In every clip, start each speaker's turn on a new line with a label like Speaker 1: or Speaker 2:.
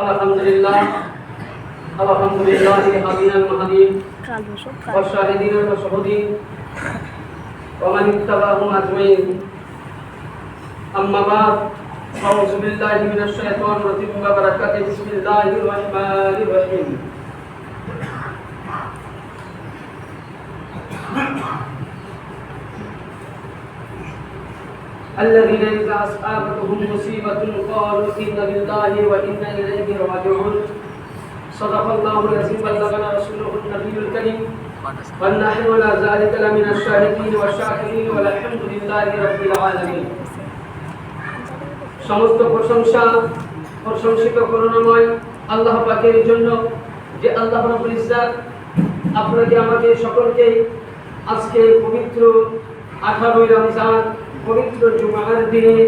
Speaker 1: الحمد لله الحمد لله هدينا
Speaker 2: المهدين
Speaker 1: والشاهدين والشهودين ومن اتبعهم اجمعين اما بعد اعوذ بالله من الشيطان الرجيم وبركاته بسم الله الرحمن الرحيم الذين إذا أصابتهم مصيبة قالوا إنا لله وإنا إليه راجعون صدق الله العظيم بلغنا رسوله النبي الكريم ونحن على ذلك لمن الشاهدين والشاكرين والحمد لله رب العالمين সমস্ত প্রশংসা প্রশংসিত করুণাময় আল্লাহ পাকের জন্য যে আল্লাহ রাব্বুল ইজ্জাত আপনাকে আমাকে সকলকে আজকে পবিত্র আঠারোই রমজান পবিত্র জুমার দিনে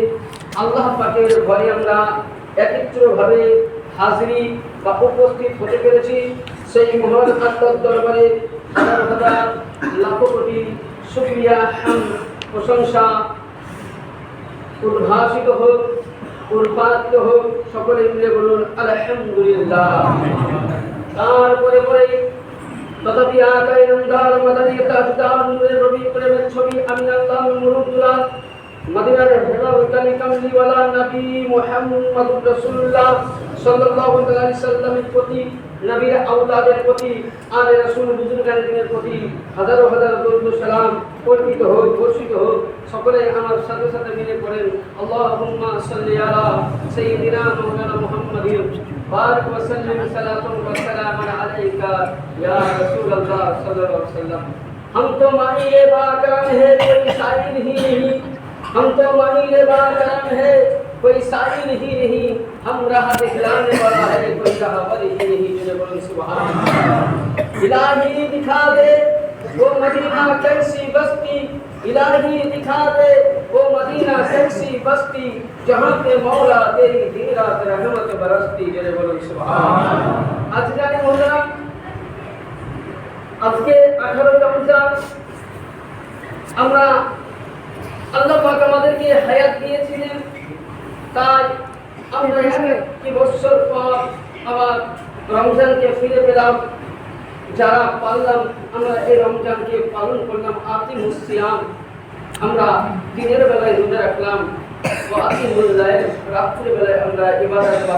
Speaker 1: আল্লাহ পাকের ঘরে আমরা একত্রভাবে হাজিরি বা উপস্থিত হতে পেরেছি। সেই মহান আত্মার দরবারে হাজার হাজার লাখো কোটি শুক্রিয়া প্রশংসা। উদ্ভাসিত হোক, উৎপাদিত হোক, সকলে মিলে বলুন, আলহামদুলিল্লাহ। তারপরে পরে তথাপি আকাই রমদার মাদানি তাজদার নূরের রবি প্রেমের ছবি আমি আল্লাহ মুরুদুল্লাহ মদিনার হেরা ওইকানি কামলিওয়ালা নবী মুহাম্মদ রাসূলুল্লাহ সাল্লাল্লাহু আলাইহি সাল্লামের প্রতি, নবীর আওলাদের প্রতি, আর রাসূল বুজুর্গানের প্রতি হাজারো হাজার দরুদ সালাম অর্পিত হোক, বর্ষিত হোক, সকলে আমার সাথে সাথে মিলে পড়েন। আল্লাহুম্মা সাল্লি আলা সাইয়্যিদিনা মাওলানা মুহাম্মাদিন। बारक वसल्लम सलातुन व सलामन अलैका या रसूल अल्लाह सल्लल्लाहु अलैहि वसल्लम। हम तो मानी ले बाकराम है, कोई साइन ही नहीं हम तो मानी ले बाकराम है, कोई साइन ही नहीं हम राह दिखलाने वाला है, कोई रहबर ही नहीं मेरे बोलो सुभान अल्लाह। इलाही दिखा दे, वो मदीना कैसी बस्ती इलाही दिखा दे वो मदीना कैसी बस्ती जहाँ पे मौला तेरी दिन रात रहमत बरसती जो बोलो सुभान अल्लाह आज जाने मौला আজকে আঠারো রমজান আমরা আল্লাহ পাক আমাদেরকে হায়াত দিয়েছিলেন তাই আমরা কি বছর পর আবার রমজানকে ফিরে পেলাম যারা পারলাম আমরা এই রমজানকে পালন করলাম আতি মুসিয়াম আমরা দিনের বেলায় রোজা রাখলাম আতি মুল্লায় রাত্রি আমরা ইবাদত বা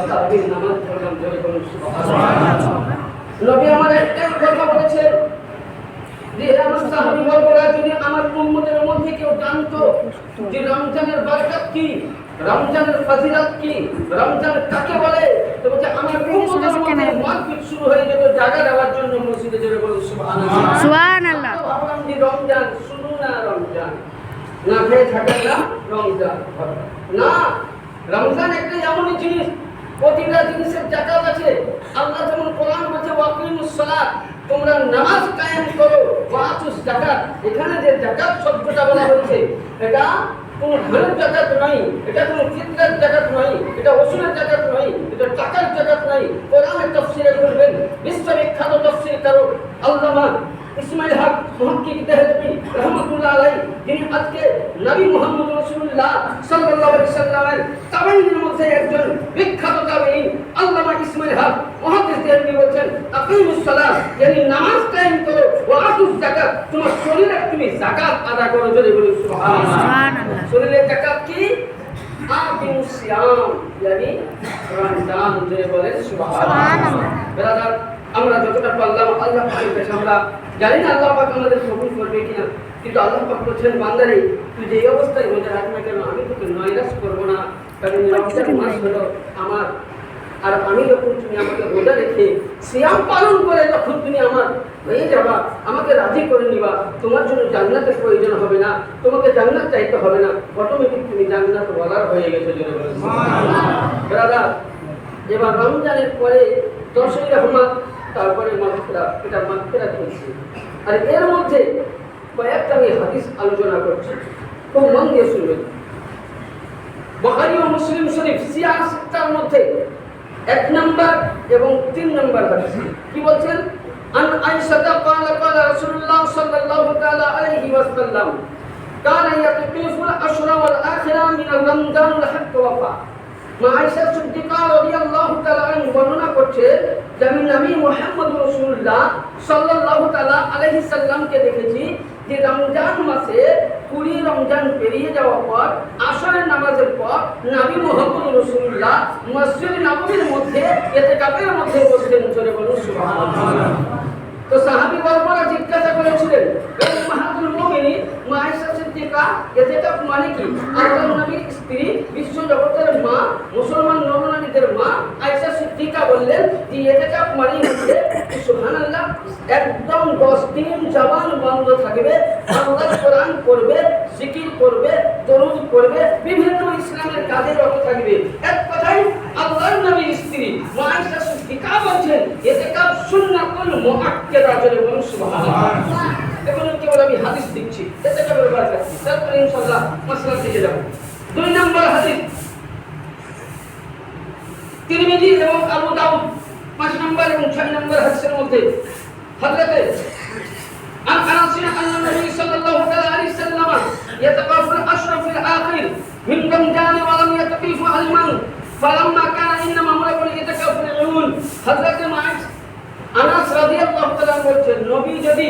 Speaker 1: নামাজ পড়লাম জয় আমার একটাই কথা বলেছেন যে আমার সাহাবী বর্গরা যদি আমার উম্মতের মধ্যে কেউ জানতো যে রমজানের বরকত কি, রমজানের ফজিলত কি, রমজান কাকে বলে শুরু হয়ে যেত জায়গা দেওয়ার জন্য মসজিদে জোরে বলুন সুবহানাল্লাহ। রমজান শুরু না রমজান। না খেয়ে থাকেন না রমজান না রমজান একটা এমনই জিনিস প্রতিটা জিনিসের জাকাত আছে। আল্লাহ যেমন কোরআন বলছে ওয়াকিমুস সালাত তোমরা নামাজ কায়েম করো ওয়াতুস জাকাত এখানে যে জাকাত শব্দটা বলা হচ্ছে এটা কোন ধানের জাকাত নাই, এটা কোন ফিতরার জাকাত নয় এটা ওষুধের জাকাত নয় এটা টাকার জাকাত নাই। কোরআনের তফসিরে করবেন বিশ্ববিখ্যাত তফসির কারও আল্লামা ইসমাইল হক মুহাক্কিক দেহলভী রহমাতুল্লাহ আলাইহি যিনি আজকে নবী মুহাম্মদ রাসূলুল্লাহ সাল্লাল্লাহু আলাইহি সাল্লামের তাবেঈনের মধ্যে একজন বিখ্যাত তাবেঈন আল্লামা ইসমাইল হক মুহাদ্দিস দেহলভী বলেন আকিমুস সালাত yani নামাজ কায়েম করো ওয়া আতুস যাকাত তোমার শরীরে তুমি যাকাত আদা করো যদি বলি সুবহানাল্লাহ
Speaker 2: সুবহানাল্লাহ।
Speaker 1: শরীরের যাকাত কি আকিমুস সিয়াম yani রমজান যে বলে সুবহানাল্লাহ। বেরাদার আমরা যতটা পারলাম আল্লাহ পাকের কাছে আমরা জানি না আল্লাহ পাক আমাদের কবুল করবে কিনা কিন্তু আল্লাহ পাক বলছেন বান্দারে তুই যে এই অবস্থায় রোজা রাখ না কেন আমি তোকে নয়রাস করব না। কারণ রমজান মাস হলো আমার আর আমি যখন তুমি আমাকে রোজা রেখে সিয়াম পালন করে যখন তুমি আমার হয়ে যাবা আমাকে রাজি করে নিবা তোমার জন্য জান্নাতের প্রয়োজন হবে না তোমাকে জান্নাত চাইতে হবে না অটোমেটিক তুমি জান্নাত বলার হয়ে গেছে দাদা এবার রমজানের পরে দশই রহমান তারপরে মাগফিরাত এটা মাগফিরাত হচ্ছে আর এর মধ্যে কয়েকটা আমি হাদিস আলোচনা করছি খুব মন দিয়ে শুনবেন বুখারী ও মুসলিম শরীফ সিয়াসতার মধ্যে এক নাম্বার এবং তিন নাম্বার হাদিস কি বলছেন আন আয়েশা قال قال رسول الله صلى الله تعالى عليه وسلم كان يقف الاشهر والاخره من رمضان الحق وفا মা আয়েশা সিদ্দিকা রাদিয়াল্লাহু তাআলা বর্ণনা করছে যে আমি নবী মুহাম্মদ রাসূলুল্লাহ সাল্লাল্লাহু তাআলা আলাইহি সাল্লামকে দেখেছি যে রমজান মাসে কুড়ি রমজান পেরিয়ে যাওয়ার পর, আসরের নামাজের পর নবী মুহাম্মদ রাসূলুল্লাহ মসজিদ নববীর মধ্যে ইতিকাফের মধ্যে বসতেন জোরে বলুন সুবহানাল্লাহ। তো সাহাবী বর্মরা জিজ্ঞাসা করেছিলেন মাহাতুল মুমিনিন মা সিদ্দিকা ইতিকাফ মানে কি? আল্লাহর নবীর স্ত্রী, বিশ্ব জগতের মা, মুসলমান নরনারীদের মা, আয়েশা সিদ্দিকা বললেন যে ইতিকাফ মানে হচ্ছে সুবহানাল্লাহ, একদম 10 দিন জবান বন্ধ থাকবে, আল্লাহ কোরআন পড়বে, জিকির করবে, দরুদ করবে বিভিন্ন ইসলামের কাজে রত থাকবে। এক কথাই আল্লাহর নবীর স্ত্রী মা আয়েশা সিদ্দিকা বলছেন ইতিকাফ সুন্নাতুল মুআক্কাদা জলে বলুন সুবহানাল্লাহ এখন কেবল আমি হাদিস দিচ্ছি এতে কেবল বার করছি তারপরে ইনশাআল্লাহ মাসলা দিকে যাব দুই নম্বর হাদিস তিরমিজি এবং আবু দাউদ পাঁচ নম্বর এবং ছয় নম্বর হাদিসের মধ্যে হযরতে عن انس ان النبي صلى الله عليه وسلم يتقاف الاشرف الاخر من رمضان ولم يتقيف المن فلما كان انما ملك রাসূল হযরত আনাস রাদিয়াল্লাহু তাআলা বলছেন নবী যদি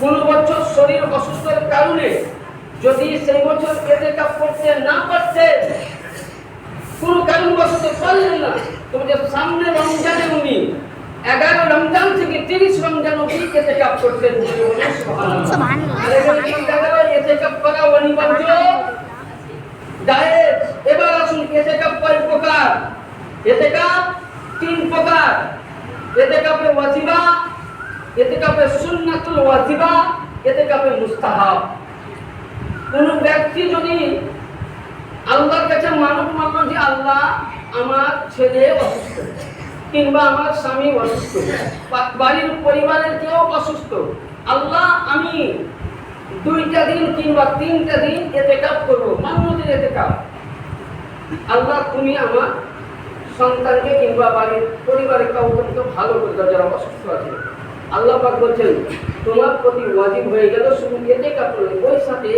Speaker 1: কোনো বছর শরীর অসুস্থের কারণে যদি সেই বছর পেটে কাপ করতে না পারতে কোনো কারণবশত পারলেন না তোমাদের সামনে রমজানে উনি এগারো রমজান থেকে তিরিশ রমজান অবধি এতে কাপ করতেন এতে কাপ করা অনিবার্য। এবার আসুন এতে কাপ কয় প্রকার। এতে কাপ তিন প্রকার। ইতিকাফে ওয়াজিবা ইতিকাফে সুন্নাতুল ওয়াজিবা ইতিকাফে মুস্তাহাব। কোন ব্যক্তি যদি আল্লাহর কাছে মানব মানল যে আল্লাহ আমার ছেলে অসুস্থ, কিংবা আমার স্বামী অসুস্থ বাড়ির পরিবারের কেউ অসুস্থ, আল্লাহ আমি দুইটা দিন কিংবা তিনটা দিন এতে কাপ করব, মান্যতের এতে কাপ। আল্লাহ তুমি আমার সন্তানকে কিংবা বাড়ির পরিবারের কাউকে কিন্তু ভালো করে দাও, যারা অসুস্থ আছে। আল্লাহ পাক বলছেন, তোমার প্রতি ওয়াজিব হয়ে গেল, শুধু এতে কাপ নয় ওই সাথে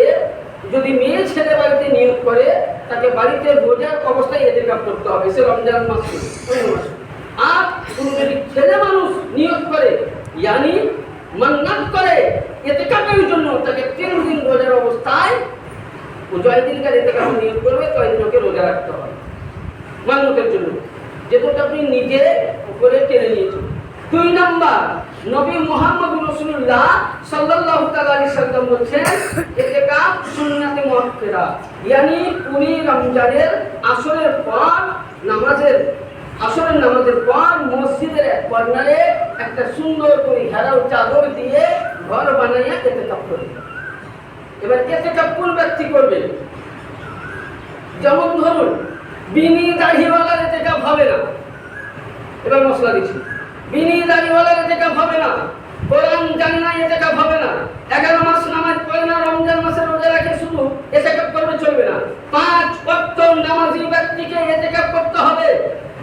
Speaker 1: যদি মেয়ে ছেলে বাড়িতে নিয়োগ করে, তাকে বাড়িতে রোজার অবস্থায় এতে কাপ করতে হবে। সে রমজান মাস মাসে আর কোনো যদি ছেলে মানুষ নিয়োগ করে, ইয়ানি মান্নাত করে, এতে কাপের জন্য তাকে তিন দিন রোজার অবস্থায় জয় দিনকার এতে কাপ নিয়োগ করবে তয় দিন ওকে রোজা রাখতে হবে। মান্যতের জন্য। যেটা আপনি নিজে উপরে টেনে নিয়েছেন। দুই নাম্বার, নবী মুহাম্মদ রাসূলুল্লাহ সাল্লাল্লাহু তাআলা সাল্লাম বলছেন ইতিকাফ সুন্নাতে মুআক্কাদা। ইয়ানি পুরি রমজানের আসরের পর নামাজের, আসরের নামাজের পর মসজিদের এক কর্নারে একটা সুন্দর করে ঘেরাও চাদর দিয়ে ঘর বানাইয়া ইতিকাফ করবে এবার ইতিকাফ কোন ব্যক্তি করবে? যেমন ধরুন বিনি দাড়িওয়ালার যেটা ভাবে না। এবার মশলা দিচ্ছি। বিনি দাড়িওয়ালার এতেকাপ ভাবে না। কোরআন জানে না যেটা ভাবে না। এগারো মাস নামাজ পড়ে না রমজান মাসে রোজা রাখে শুধু এতেকাপ করবে চলবে না পাঁচ ওয়াক্ত নামাজি ব্যক্তিকে এতেকাপ করতে হবে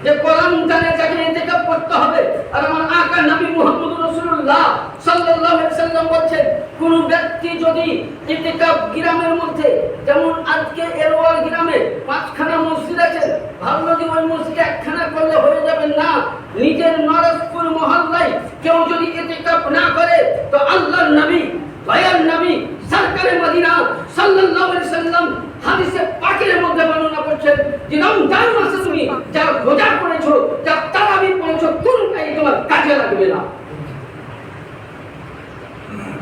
Speaker 1: যে কোরআন জানে তাকে এতেকাপ করতে হবে আর আমার আকা নবী মুহাম্মদ রাসূলুল্লাহ সাল্লাল্লাহু আলাইহি সাল্লাম বলছেন কোন ব্যক্তি যদি ইতিকাফ গ্রামের মধ্যে যেমন আজকে এরওয়াল গ্রামে পাঁচখানা মসজিদ আছে ভাবলো যে ওই মসজিদে একখানা করলে হয়ে যাবে না নিজের নরজপুর মহল্লায় কেউ যদি ইতিকাফ না করে, তো আল্লাহর নবী, দয়ার নবী, সরকারে মদিনা, সাল্লাল্লাহু আলাইহি সাল্লাম হাদিসে পাকের মধ্যে বর্ণনা করছেন যে রমজান মাসে তুমি? যা রোজা করেছ, যা তারাবি পড়েছো কোনটাই তোমার কাজে লাগবে না?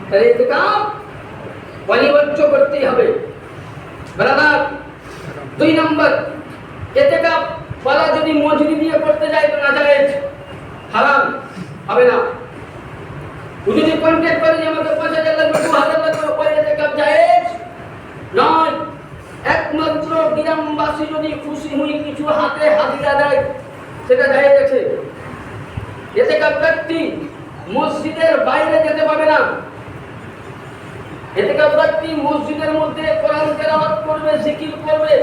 Speaker 1: তাহলে ইতিকাফ অনিবার্য করতেই হবে। ব্রাদার, দুই নম্বর, ইতিকাফ বলা যদি মজুরি দিয়ে করতে যায় তো না যায়, হারাম, হবে না। ও যদি কন্ট্যাক্ট করে যে আমাকে পাঁচ হাজার লাগবে, দু হাজার লাগবে পরে ইতিকাফ জায়েজ। নয়, একমাত্র গ্রামবাসী যদি খুশি হয়ে কিছু হাতে হাজিরা দেয়, সেটা জায়েজ আছে। এতে ব্যক্তি মসজিদের বাইরে যেতে পারবে না। এতে ব্যক্তি মসজিদের মধ্যে কোরআন তেলাওয়াত করবে, জিকির করবে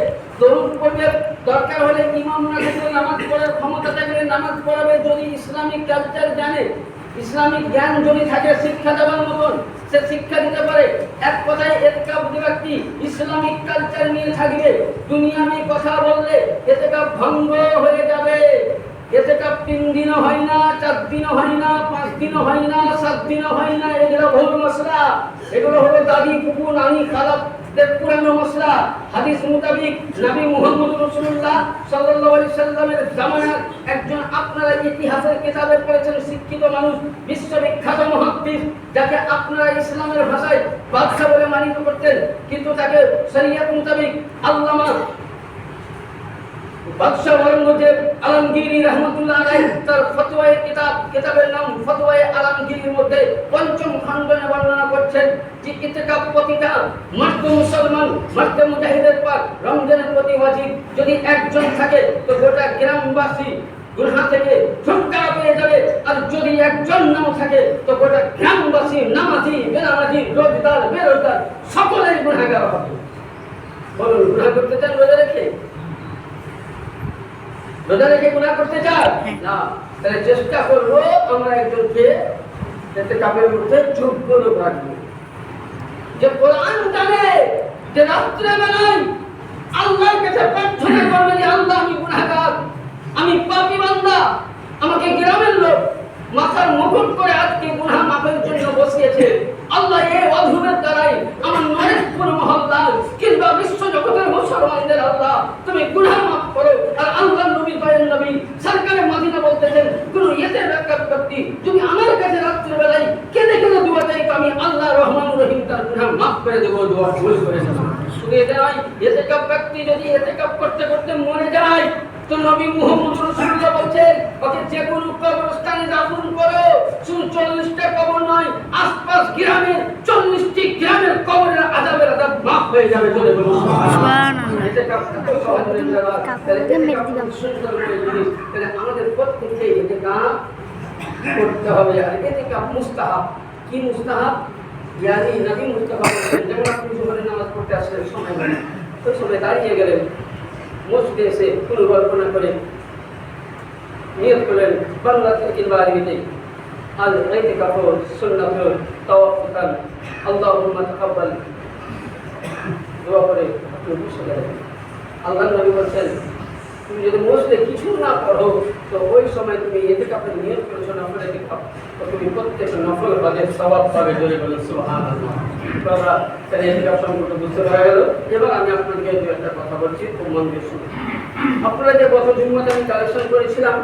Speaker 1: দরুদ পড়বে দরকার হলে ইমাম না নামাজ পড়ার ক্ষমতা থাকলে নামাজ পড়াবে যদি ইসলামিক কালচার জানে। ইসলামিক জ্ঞান যদি থাকে শিক্ষা দেওয়ার মতন, সে শিক্ষা দিতে পারে। এক কথায় এতেকাপ যে ব্যক্তি ইসলামিক কালচার নিয়ে থাকবে। দুনিয়ামি কথা বললে এতেকাপ ভঙ্গ হয়ে যাবে। এতেকাপ তিন দিনও হয় না, চার দিনও হয় না, পাঁচ দিনও হয় না, সাত দিনও হয় না, এগুলো ভুল মশলা। এগুলো হলো দাদি কুকুর খালাপ দের একজন আপনারা ইতিহাসের কিতাবে শিক্ষিত মানুষ, বিশ্ববিখ্যাত মুহাদ্দিস, যাকে আপনারা ইসলামের ভাষায় বাদশা বলে মানিত করতেন, কিন্তু তাকে মুতাবিক মোতাবিক আল্লামা বাদশাহ ঔরঙ্গজেব আলমগীরি রহমতুল্লাহ আলাইহি তার ফতোয়ায়ে কিতাব কিতাবের নাম ফতোয়ায়ে আলমগীরির মধ্যে পঞ্চম বর্ণনা করছেন যে ইতিকাফ প্রতিটা মার্দ মুসলমান মার্দ মুজাহিদের পর রমজানের প্রতি ওয়াজিব যদি একজন থাকে, তো গোটা গ্রামবাসী গুনহা থেকে ছুটকারা পেয়ে যাবে। আর যদি একজন নাও থাকে, তো গোটা গ্রামবাসী নামাজি, বেনামাজি, রোজগার, বেরোজগার, সকলেই গুনাহগার হবে। বলুন, গুনাহ করতে চান রোজা রেখে? রোজা রেখে গুনাহ করতে চান? না। তাহলে চেষ্টা করব আমরা একজনকে যাতে কাপের মধ্যে যোগ্য লোক রাখব। যে কোরআন জানে যে রাত্রে বেলায় আল্লাহর কাছে প্রার্থনা করবে যে আল্লাহ আমি গুনাহগার। আমি পাপি বান্দা। আমাকে গ্রামের লোক মাথার মুকুট করে আজকে গুনাহ মাপের জন্য বসিয়েছে। আল্লাহ এই অধুরের দ্বারাই আমার নরেশপুর মহল্লা কিংবা বিশ্ব জগতের মুসলমানদের আল্লাহ, তুমি গুনাহ মাফ করো। আর আল্লাহ নবী পায়ের নবী, সরকারে মদিনা বলতেছেন কোন ইয়েতে ব্যাখ্যা ব্যক্তি যদি আমার কাছে রাত্রে বেলায় কেঁদে কেঁদে দোয়া চাই আমি আল্লাহ রহমান রহিম তার গুনাহ মাফ করে দেবো, দোয়া ভুল করে শুধু এটা নয় এতে কাপ ব্যক্তি যদি এতে কাপ করতে করতে মরে যায় তো নবী মুহাম্মদ রাসূলুল্লাহ বলছেন ওকে যে কোনো কবরস্থানে দাফন করো। শুধু চল্লিশটা কবর নয় আশপাশ গ্রামের চল্লিশটি গ্রামের কবরের আজাবের আজাব মাফ হয়ে যাবে বলে বলুন
Speaker 2: সুবহানাল্লাহ।
Speaker 1: আমাদের প্রত্যেককে করতে হবে। আর এতে কাপ মুস্তাহাব কি মুস্তাহাব? ইয়ানি নবী মুস্তাফা যেমন আপনি জোহরে নামাজ পড়তে আসলেন সময় নেই। সময় দাঁড়িয়ে গেলেন। মসজিদে এসে পরিকল্পনা করে নিয়ত করলেন বাংলা কিংবা আরবিতে আল ইতিকাফ সুন্নাতুল তাওয়াক্কুল আল্লাহুম্মা তাকাব্বাল। দোয়া করে আপনি বসে গেলেন আল্লাহ নবী বলছেন, তুমি যদি মসজিদে কিছু না পড়ো, তো ওই সময় তুমি এতে কাপড় নিয়ত করেছ কাপ তো তুমি প্রত্যেক নফল বাদে সবাব পাবে জোরে বলে সুবহানাল্লাহ। বাবা এতে সম্পর্কে বুঝতে পারা গেল। এবং আমি আপনাকে দু একটা কথা বলছি, খুব মন দিয়ে শুনুন। আপনারা যে গত জুম্মাতে আমি কালেকশন করেছিলাম